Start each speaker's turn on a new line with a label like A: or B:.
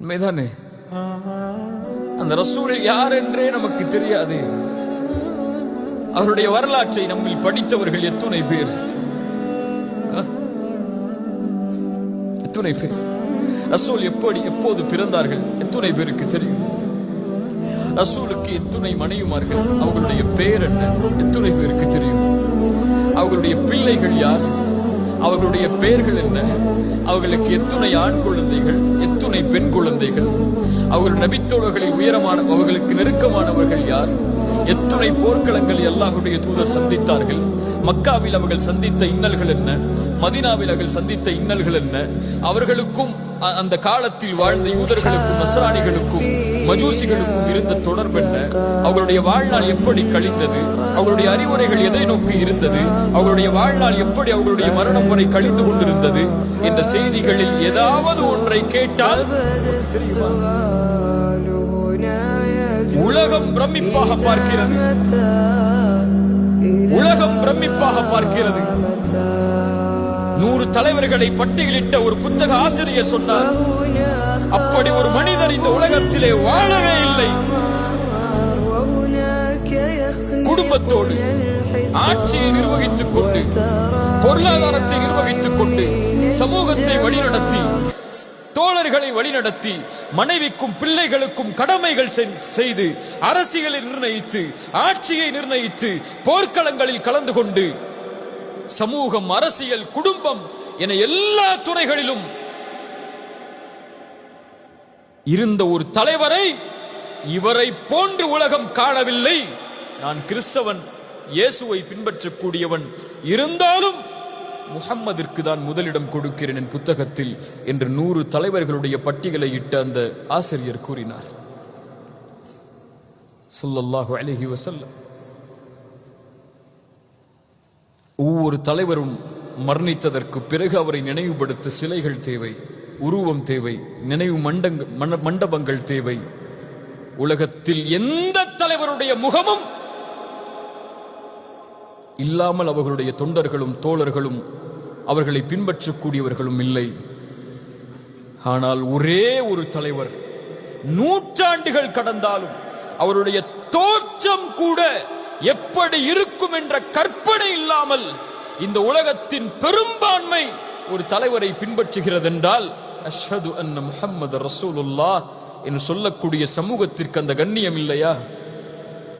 A: உண்மைதானே? அந்த ரசூல் யார் என்றே நமக்கு தெரியாது. அவருடைய வரலாற்றை நம்மில் படித்தவர்கள் எத்துணை பேர்? எத்துணை பேர்? ரசூல் எப்படி எப்போது பிறந்தார்கள்? எத்துணை பேருக்கு தெரியும்? ரசூலுக்கு எத்துணை மனைவிமார்கள்? அவர்களுடைய பெயர் என்ன? எத்துணை பேருக்கு தெரியும்? அவர்களுடைய பிள்ளைகள் யார்? அவர்களுடைய பெயர்கள் என்ன? அவர்களுக்கு எத்துணை ஆண் குழந்தைகள்? எத்துணை பெண் குழந்தைகள் அவர்கள் நபித்தோழர்களை உயரமான அவர்களுக்கு நெருக்கமானவர்கள் யார்? எத்துணை போர்க்களங்கள் எல்லாருடைய தூதர் சந்தித்தார்கள். மக்காவில் அவர்கள் சந்தித்த இன்னல்கள் என்ன? மதினாவில் அவர்கள் சந்தித்த இன்னல்கள் என்ன? அவர்களுக்கும் அந்த காலத்தில் வாழ்ந்த யூதர்களுக்கும் நஸ்ரானிகளுக்கும் மஜூசிகளுக்கும் இருந்த தொடர்பு என்ன? அவர்களுடைய வாழ்நாள் எப்படி கழித்தது அவர்களுடைய அறிவுரைகள் எதை நோக்கி இருந்தது? அவர்களுடைய வாழ்நாள் எப்படி அவர்களுடைய மரணம் வரை கழித்து கொண்டிருந்தது? என்ற செய்திகளில் ஏதாவது ஒன்றை கேட்டால் உலகம் பிரமிப்பாக பார்க்கிறது. உலகம் பிரமிப்பாக பார்க்கிறது. நூறு தலைவர்களை பட்டியலிட்ட ஒரு புத்தக ஆசிரியர் சொன்னார் அப்படி ஒரு மனிதர் இந்த உலகத்திலே வாழவே இல்லை. குடும்பத்தோடு ஆட்சியை நிர்வகித்துக் கொண்டு பொருளாதாரத்தை நிர்வகித்துக் கொண்டு சமூகத்தை வழிநடத்தி தோழர்களை வழிநடத்தி மனைவிக்கும் பிள்ளைகளுக்கும் கடமைகள் செய்து அரசியலை நிர்ணயித்து ஆட்சியை நிர்ணயித்து போர்க்களங்களில் கலந்து கொண்டு சமூகம் அரசியல் குடும்பம் என எல்லா துறைகளிலும் இருந்த ஒரு தலைவரை இவரை போன்று உலகம் காணவில்லை. நான் கிறிஸ்தவன் இயேசுவை பின்பற்றக்கூடியவன் இருந்தாலும் முகம்மதிற்கு தான் முதலிடம் கொடுக்கிறேன் என் புத்தகத்தில் என்று நூறு தலைவர்களுடைய பட்டியலை இட்ட அந்த ஆசிரியர் கூறினார். சொல்லல்லாஹு அலைஹி வசல்லம் ஒவ்வொரு தலைவரும் மரணித்ததற்கு பிறகு அவரை நினைவுபடுத்த சிலைகள் தேவை. உருவம் தேவை நினைவு மண்டங்கள் மண்டபங்கள் தேவை. உலகத்தில் எந்த தலைவருடைய முகமும் இல்லாமல் அவர்களுடைய தொண்டர்களும் தோழர்களும் அவர்களை பின்பற்றக்கூடியவர்களும் இல்லை. ஆனால் ஒரே ஒரு தலைவர் நூற்றாண்டுகள் கடந்தாலும் அவருடைய தோற்றம் கூட எப்படி இருக்கும் என்ற கற்பனை இல்லாமல் இந்த உலகத்தின் பெரும்பான்மை ஒரு தலைவரை பின்பற்றுகிறதென்றால் அஷ்ஹது அன்ன முஹம்மது ரசூலுல்லாஹ் என்று சொல்லக்கூடிய சமூகத்திற்கு அந்த கண்ணியம் இல்லையா?